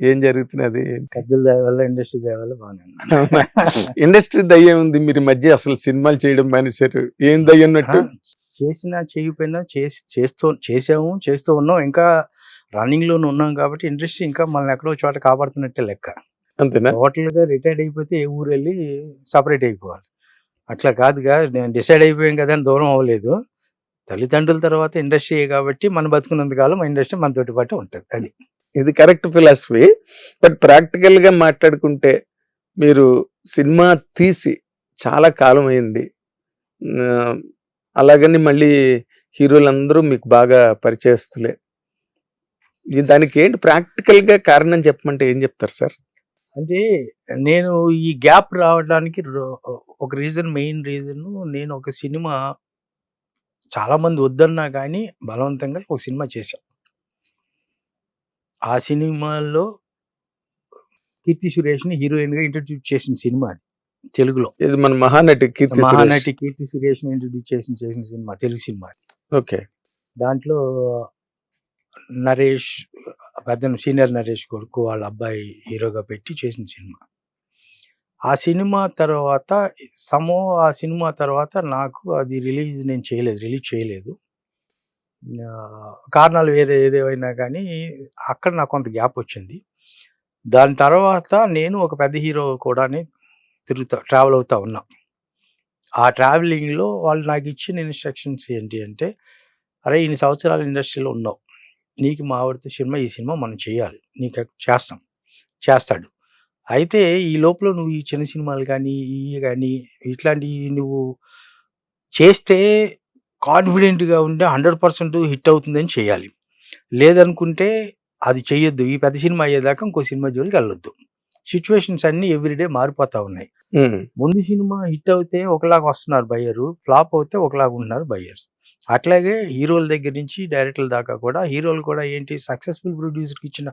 ఏం జరుగుతున్నది పెద్దల దయ వల్ల ఇండస్ట్రీ దయ వల్ల బాగానే. ఇండస్ట్రీ దయ్యం ఉంది మీరు మధ్య అసలు సినిమాలు చేయడం మానేశారు. ఏం దయ్యం ఆ, అన్నట్టు చేసినా చేయకపోయినా చేసి చేస్తూ చేసాము చేస్తూ ఉన్నాం. ఇంకా రన్నింగ్లోనే ఉన్నాం కాబట్టి ఇండస్ట్రీ ఇంకా మనల్ని ఎక్కడో చోట కాపాడుతున్నట్టే లెక్క. అంతేనా? టోటల్గా రిటైర్డ్ అయిపోతే ఏ ఊరు వెళ్ళి సపరేట్ అయిపోవాలి. అట్లా కాదుగా నేను డిసైడ్ అయిపోయాం కదా అని దూరం అవ్వలేదు. తల్లిదండ్రుల తర్వాత ఇండస్ట్రీ కాబట్టి మన బతుకున్నంత కాలం ఇండస్ట్రీ మనతోటి పాటు ఉంటుంది అది. ఇది కరెక్ట్ ఫిలాసఫీ. బట్ ప్రాక్టికల్గా మాట్లాడుకుంటే మీరు సినిమా తీసి చాలా కాలం అయింది. అలాగని మళ్ళీ హీరోలందరూ మీకు బాగా పరిచయస్తులే. దానికి ఏంటి ప్రాక్టికల్గా కారణం చెప్పమంటే ఏం చెప్తారు సార్? అంటే నేను ఈ గ్యాప్ రావడానికి రో- ఒక రీజన్ మెయిన్ రీజన్ నేను ఒక సినిమా చాలామంది వద్దన్నా కానీ బలవంతంగా ఒక సినిమా చేశాను ఆ సినిమాలో కీర్తి సురేష్ని హీరోయిన్గా ఇంట్రడ్యూస్ చేసిన సినిమా అది తెలుగులో. ఇది మన మహానటి కీర్తి సురేష్. మహానటి కీర్తి సురేష్ని ఇంట్రడ్యూస్ చేసిన చేసిన సినిమా తెలుగు సినిమా ఓకే. దాంట్లో నరేష్ పెద్ద సీనియర్ నరేష్ కొడుకు వాళ్ళ అబ్బాయి హీరోగా పెట్టి చేసిన సినిమా. ఆ సినిమా తర్వాత సమో ఆ సినిమా తర్వాత నాకు అది రిలీజ్ నేను చేయలేదు రిలీజ్ చేయలేదు. కారణాలు వేరే ఏదేమైనా కానీ అక్కడ నాకు కొంత గ్యాప్ వచ్చింది. దాని తర్వాత నేను ఒక పెద్ద హీరో కూడా తిరుగుతా ట్రావెల్ అవుతా ఉన్నా. ఆ ట్రావెలింగ్లో వాళ్ళు నాకు ఇచ్చిన ఇన్స్ట్రక్షన్స్ ఏంటి అంటే అరే ఇన్ని సంవత్సరాలు ఇండస్ట్రీలో ఉన్నావు. నీకు మా ఆవిడతో సినిమా ఈ సినిమా మనం చేయాలి. నీకు చేస్తాం. చేస్తాడు. అయితే ఈ లోపల నువ్వు ఈ చిన్న సినిమాలు కానీ ఈ కానీ ఇట్లాంటివి నువ్వు చేస్తే కాన్ఫిడెంట్గా ఉంటే హండ్రెడ్ పర్సెంట్ హిట్ అవుతుందని చేయాలి. లేదనుకుంటే అది చెయ్యొద్దు. ఈ పెద్ద సినిమా అయ్యేదాకా ఇంకో సినిమా జోలికి వెళ్ళొద్దు. సిచ్యువేషన్స్ అన్నీ ఎవ్రీడే మారిపోతా ఉన్నాయి. ముందు సినిమా హిట్ అవుతే ఒకలాగా వస్తున్నారు బయ్యరు. ఫ్లాప్ అవుతే ఒకలాగా ఉంటున్నారు బయ్యర్స్. అట్లాగే హీరోల దగ్గర నుంచి డైరెక్టర్ల దాకా కూడా హీరోలు కూడా ఏంటి సక్సెస్ఫుల్ ప్రొడ్యూసర్కి ఇచ్చిన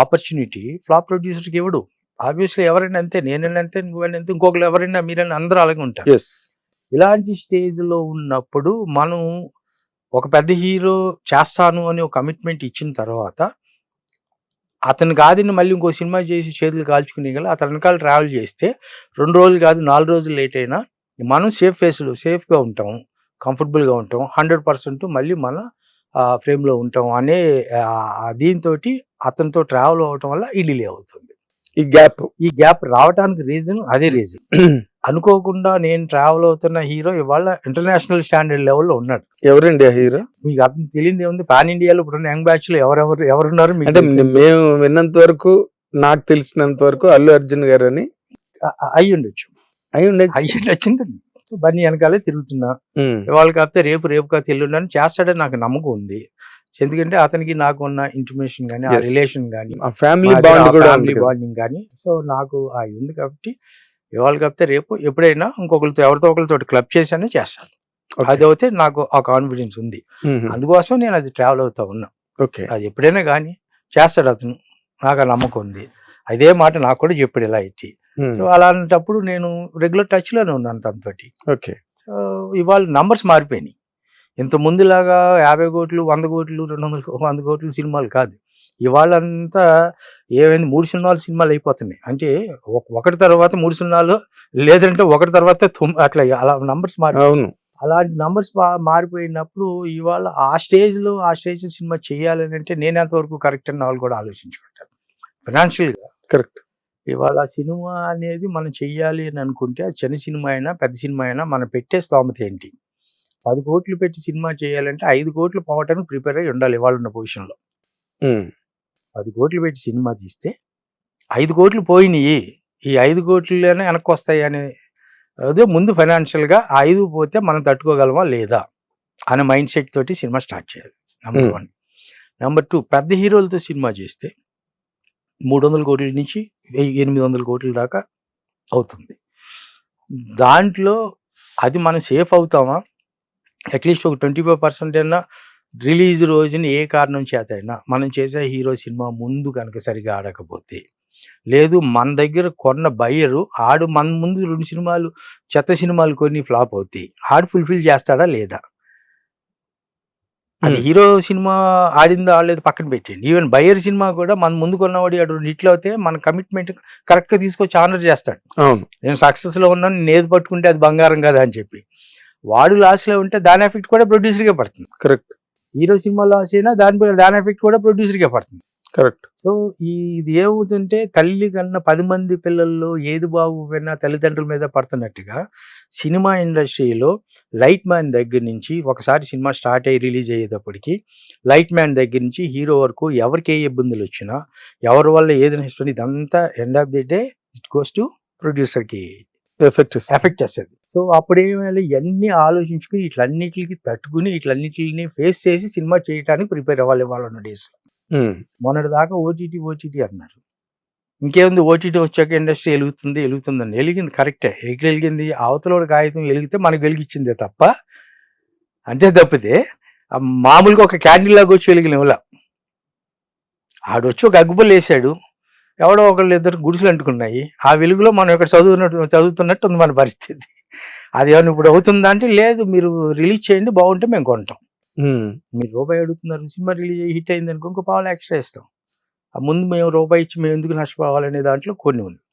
ఆపర్చునిటీ ఫ్లాప్ ప్రొడ్యూసర్కి ఇవ్వడు. ఆబ్వియస్లీ ఎవరైనా అంతే. నేనైనా అంతే నువ్వైనా అంతే ఇంకొకరు ఎవరైనా మీరైనా అందరూ అలాగే ఉంటారు. ఇలాంటి స్టేజ్లో ఉన్నప్పుడు మనం ఒక పెద్ద హీరో చేస్తాను అని ఒక కమిట్మెంట్ ఇచ్చిన తర్వాత అతను కాదని మళ్ళీ ఇంకో సినిమా చేసి చేతులు కాల్చుకునే గల అతని వెనకాల ట్రావెల్ చేస్తే రెండు రోజులు కాదు నాలుగు రోజులు లేట్ అయినా మనం సేఫ్ ఫేస్లో సేఫ్గా ఉంటాం కంఫర్టబుల్గా ఉంటాం హండ్రెడ్ పర్సెంట్ మళ్ళీ మన ఫ్రేమ్లో ఉంటాం అనే దీంతో అతనితో ట్రావెల్ అవ్వటం వల్ల ఈ డిలే అవుతుంది. ఈ గ్యాప్. ఈ గ్యాప్ రావడానికి రీజన్ అదే రీజన్. అనుకోకుండా నేను ట్రావెల్ అవుతున్న హీరో ఇవాళ ఇంటర్నేషనల్ స్టాండర్డ్ లెవెల్లో ఉన్నాడు. ఎవరండి ఆ హీరో మీకు అర్థం తెలియదు ఏముంది? పాన్ ఇండియాలో ఇప్పుడు యంగ్ బ్యాచ్లో ఎవరెవరు ఎవరున్నారు మీకు అంటే. మేము విన్నంత వరకు నాకు తెలిసినంత వరకు అల్లు అర్జున్ గారు అని అ- అ- అయ్యి ఉండొచ్చు. అయి ఉండొచ్చు. అయ్యి ఉండొచ్చింది. బన్నీ వెనకాలే తిరుగుతున్నా. ఇవాళ కాకపోతే రేపు రేపు కాకపోతే ఎల్లుండని చేస్తాడని నాకు నమ్మకం ఉంది. ఎందుకంటే అతనికి నాకు ఉన్న ఇంటిమేషన్ కానీ ఆ. రిలేషన్ కానీ ఆ ఫ్యామిలీ. బాండింగ్ కానీ సో నాకు ఆ ఉంది కాబట్టి ఇవాళ కాకపోతే రేపు ఎప్పుడైనా ఇంకొకరితో ఎవరితో ఒకరితో క్లబ్ చేశానే చేస్తాను. అది అయితే నాకు ఆ కాన్ఫిడెన్స్ ఉంది. అందుకోసం నేను అది ట్రావెల్ అవుతా ఉన్నా. ఓకే. అది ఎప్పుడైనా కానీ చేస్తాడు అతను. నాకు ఆ నమ్మకం ఉంది. అదే మాట నాకు కూడా చెప్పాడు ఇలా ఇచ్చి సో అలాంటప్పుడు నేను రెగ్యులర్ టచ్లోనే ఉన్నాను తనతోటి. ఓకే. సో ఇవాళ నంబర్స్ మారిపోయినాయి. ఇంత ముందులాగా యాభై కోట్లు వంద కోట్లు రెండు వందల వంద కోట్లు సినిమాలు కాదు. ఇవాళ అంతా ఏమైంది? మూడు సినిమాలు సినిమాలు అయిపోతున్నాయి. అంటే ఒక- ఒకటి తర్వాత మూడు సినిమాలు లేదంటే ఒకటి తర్వాత అట్లా అలా నంబర్స్ మారి అవును. అలాంటి నంబర్స్ మారిపోయినప్పుడు ఇవాళ ఆ స్టేజ్లో ఆ స్టేజ్ సినిమా చేయాలని అంటే నేను ఎంతవరకు కరెక్ట్ అని వాళ్ళు కూడా ఆలోచించుకుంటారు. ఫినాన్షియల్ కరెక్ట్ ఇవాళ సినిమా అనేది మనం చెయ్యాలి అని అనుకుంటే చిన్న సినిమా అయినా పెద్ద సినిమా అయినా మనం పెట్టే స్తోమత ఏంటి? పది కోట్లు పెట్టి సినిమా చేయాలంటే ఐదు కోట్లు పోవటానికి ప్రిపేర్ అయ్యి ఉండాలి ఇవాళ ఉన్న పొజిషన్లో పది కోట్లు పెట్టి సినిమా తీస్తే ఐదు కోట్లు పోయినాయి. ఈ ఐదు కోట్లలోనే వెనక్కి వస్తాయి అనే అదే ముందు ఫైనాన్షియల్గా ఐదు పోతే మనం తట్టుకోగలమా లేదా అనే మైండ్ సెట్ తోటి సినిమా స్టార్ట్ చేయాలి. నెంబర్. వన్ నెంబర్ టూ పెద్ద హీరోలతో సినిమా చేస్తే మూడు వందల కోట్ల నుంచి ఎనిమిది వందల కోట్ల దాకా అవుతుంది. దాంట్లో అది మనం సేఫ్ అవుతామా? అట్లీస్ట్ ఒక ట్వంటీ ఫైవ్ పర్సెంట్ అయినా రిలీజ్ రోజున ఏ కారణం చేత అయినా మనం చేసే హీరో సినిమా ముందు కనుక సరిగా ఆడకపోతే. లేదు మన దగ్గర కొన్న బయ్యరు ఆడు మన ముందు రెండు సినిమాలు చెత్త సినిమాలు కొన్ని ఫ్లాప్ అవుతాయి. ఆడు ఫుల్ఫిల్ చేస్తాడా లేదా? అది. హీరో సినిమా ఆడిందో ఆడలేదు పక్కన పెట్టండి ఈవెన్ బయర్ సినిమా కూడా మన ముందు కొన్నవాడు అటు హిట్లు అవుతే మన కమిట్మెంట్ కరెక్ట్గా తీసుకొచ్చి ఆనర్ చేస్తాడు. నేను సక్సెస్లో ఉన్నాను నేను ఏది పట్టుకుంటే అది బంగారం కదా అని చెప్పి. వాడు లాస్లో ఉంటే దాని ఎఫెక్ట్ కూడా ప్రొడ్యూసర్గా పడుతుంది. కరెక్ట్ హీరో సినిమా లాస్ అయినా దాని దాని ఎఫెక్ట్ కూడా ప్రొడ్యూసర్గా పడుతుంది. కరెక్ట్ సో ఈ ఇది ఏమవుతుంటే తల్లి కన్నా పది మంది పిల్లల్లో ఏది బాగుపోయినా తల్లిదండ్రుల మీద పడుతున్నట్టుగా సినిమా ఇండస్ట్రీలో లైట్ మ్యాన్ దగ్గర నుంచి ఒకసారి సినిమా స్టార్ట్ అయ్యి రిలీజ్ అయ్యేటప్పటికి లైట్ మ్యాన్ దగ్గర నుంచి హీరో వరకు ఎవరికి ఏ ఇబ్బందులు వచ్చినా ఎవరి వల్ల ఏది నష్టం ఇదంతా end of the day it goes to ప్రొడ్యూసర్కి ఎఫెక్ట్ ఎఫెక్ట్ చేస్తుంది. సో అప్పుడు ఏమైనా ఇవన్నీ ఆలోచించుకుని ఇట్లన్నిటికి తట్టుకుని ఇట్లన్నిటిని ఫేస్ చేసి సినిమా చేయడానికి ప్రిపేర్ అవ్వాలి వాళ్ళ డేస్. మొన్నటి దాకా ఓటీటీ ఓటీటీ అన్నారు. ఇంకేముంది? ఓటీటీ వచ్చాక ఇండస్ట్రీ వెలుగుతుంది వెలుగుతుందని. వెలిగింది కరెక్టే. ఎక్కడ వెలిగింది అవతల కాగితం వెలిగితే మనకు వెలిగించిందే తప్ప అంతే తప్పితే మామూలుగా ఒక క్యాండిల్ లాగా వచ్చి వెలిగిన ఇవ్వల ఆడొచ్చి ఒక అగ్గుబుల్ వేసాడు. ఎవడో ఒకళ్ళు ఇద్దరు గుడిసెలు అంటుకున్నాయి. ఆ వెలుగులో మనం ఇక్కడ చదువుతున్నట్టు చదువుతున్నట్టు ఉంది మన పరిస్థితి. అది ఏమైనా ఇప్పుడు అవుతుందా అంటే లేదు మీరు రిలీజ్ చేయండి బాగుంటే మేము కొంటాం. మీరు రూపాయి అడుగుతున్నారు సినిమా రిలీజ్ అయ్యి హిట్ అయింది అనుకో ఇంకో పావులు ఎక్స్ట్రా ఇస్తాం ఆ ముందు మేము రూపాయి ఇచ్చి మేము ఎందుకు నష్టపోవాలనే దాంట్లో కొన్ని ఉన్నాయి.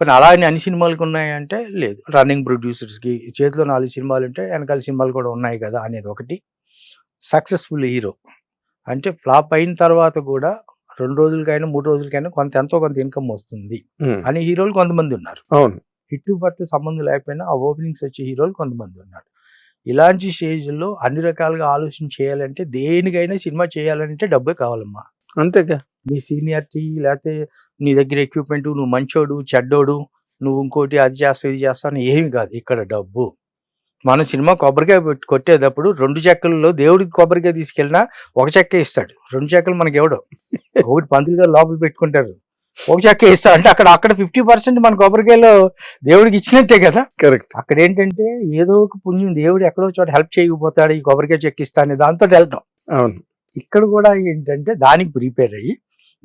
కానీ అలాగే అన్ని సినిమాలకు ఉన్నాయంటే లేదు. రన్నింగ్ ప్రొడ్యూసర్స్కి చేతిలో నాలుగు సినిమాలు ఉంటే వెనకాల సినిమాలు కూడా ఉన్నాయి కదా అనేది ఒకటి. సక్సెస్ఫుల్ హీరో అంటే ఫ్లాప్ అయిన తర్వాత కూడా రెండు రోజులకైనా మూడు రోజులకైనా కొంత ఎంతో కొంత ఇన్కమ్ వస్తుంది. అనే హీరోలు కొంతమంది ఉన్నారు. అవును. హిట్ పట్టు సంబంధం లేకపోయినా ఆ ఓపెనింగ్స్ వచ్చే హీరోలు కొంతమంది ఉన్నారు. ఇలాంటి స్టేజ్లో అన్ని రకాలుగా ఆలోచన చేయాలంటే దేనికైనా సినిమా చేయాలంటే డబ్బే కావాలమ్మా. అంతేగా? నీ సీనియారిటీ లేకపోతే నీ దగ్గర ఎక్విప్మెంట్ నువ్వు మంచోడు చెడ్డోడు నువ్వు ఇంకోటి అది చేస్తావు ఇది చేస్తావు అని ఏమి కాదు. ఇక్కడ డబ్బు. మన సినిమా కొబ్బరికాయ కొట్టేటప్పుడు రెండు చెక్కలలో దేవుడికి కొబ్బరికాయ తీసుకెళ్ళినా ఒక చెక్క ఇస్తాడు. రెండు చెక్కలు మనకి ఎవడో? ఒకటి పంతులు గారు లోపల పెట్టుకుంటారు. ఒక చెక్క ఇస్తాడు అంటే అక్కడ అక్కడ ఫిఫ్టీ పర్సెంట్ మన కొబ్బరికాయలో దేవుడికి ఇచ్చినట్టే కదా. కరెక్ట్ అక్కడ ఏంటంటే ఏదో ఒక పుణ్యం దేవుడు ఎక్కడో చోట హెల్ప్ చేయకపోతాడు ఈ కొబ్బరికాయ చెక్కిస్తా అనే దాంతో వెళ్తాం. అవును. ఇక్కడ కూడా ఏంటంటే దానికి ప్రిపేర్ అయ్యి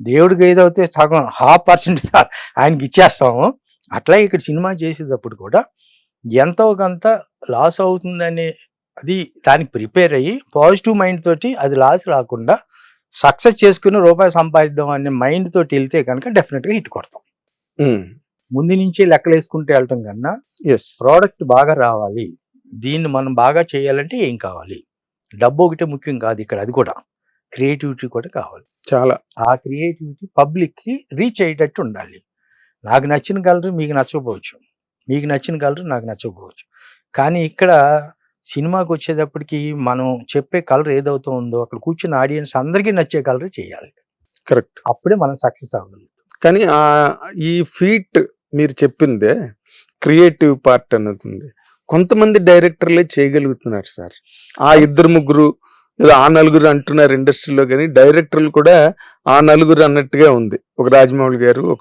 దేవుడికి ఏదైతే సగం హాఫ్ పర్సెంట్ ఆయనకి ఇచ్చేస్తాము అట్లా ఇక్కడ సినిమా చేసేటప్పుడు కూడా ఎంతో కొంత లాస్ అవుతుందనే అది దానికి ప్రిపేర్ అయ్యి పాజిటివ్ మైండ్ తోటి అది లాస్ రాకుండా సక్సెస్ చేసుకుని రూపాయి సంపాదిద్దాం అనే మైండ్ తోటి వెళ్తే కనుక డెఫినెట్గా హిట్ కొడతాం. ముందు నుంచి లెక్కలు వేసుకుంటూ వెళ్ళటం కన్నా ఎస్ ప్రోడక్ట్ బాగా రావాలి. దీన్ని మనం బాగా చేయాలంటే ఏం కావాలి? డబ్బు ఒకటే ముఖ్యం కాదు ఇక్కడ అది కూడా. క్రియేటివిటీ కూడా కావాలి. చాలా. ఆ క్రియేటివిటీ పబ్లిక్కి రీచ్ అయ్యేటట్టు ఉండాలి. నాకు నచ్చిన కలర్ మీకు నచ్చకపోవచ్చు. మీకు నచ్చిన కలర్ నాకు నచ్చకపోవచ్చు. కానీ ఇక్కడ సినిమాకి వచ్చేటప్పటికి మనం చెప్పే కలర్ ఏదవుతూ ఉందో అక్కడ కూర్చున్న ఆడియన్స్ అందరికీ నచ్చే కలర్ చేయాలి. కరెక్ట్. అప్పుడే మనం సక్సెస్ అవ్వగలుగుతాం. కానీ ఆ ఈ ఫీట్ మీరు చెప్పిందే క్రియేటివ్ పార్ట్ అన్నది ఉంది కొంతమంది డైరెక్టర్లే చేయగలుగుతున్నారు సార్. ఆ ఇద్దరు ముగ్గురు ఏదో ఆ నలుగురు అంటున్నారు ఇండస్ట్రీలో కానీ డైరెక్టర్లు కూడా ఆ నలుగురు అన్నట్టుగా ఉంది. ఒక రాజమౌళి గారు ఒక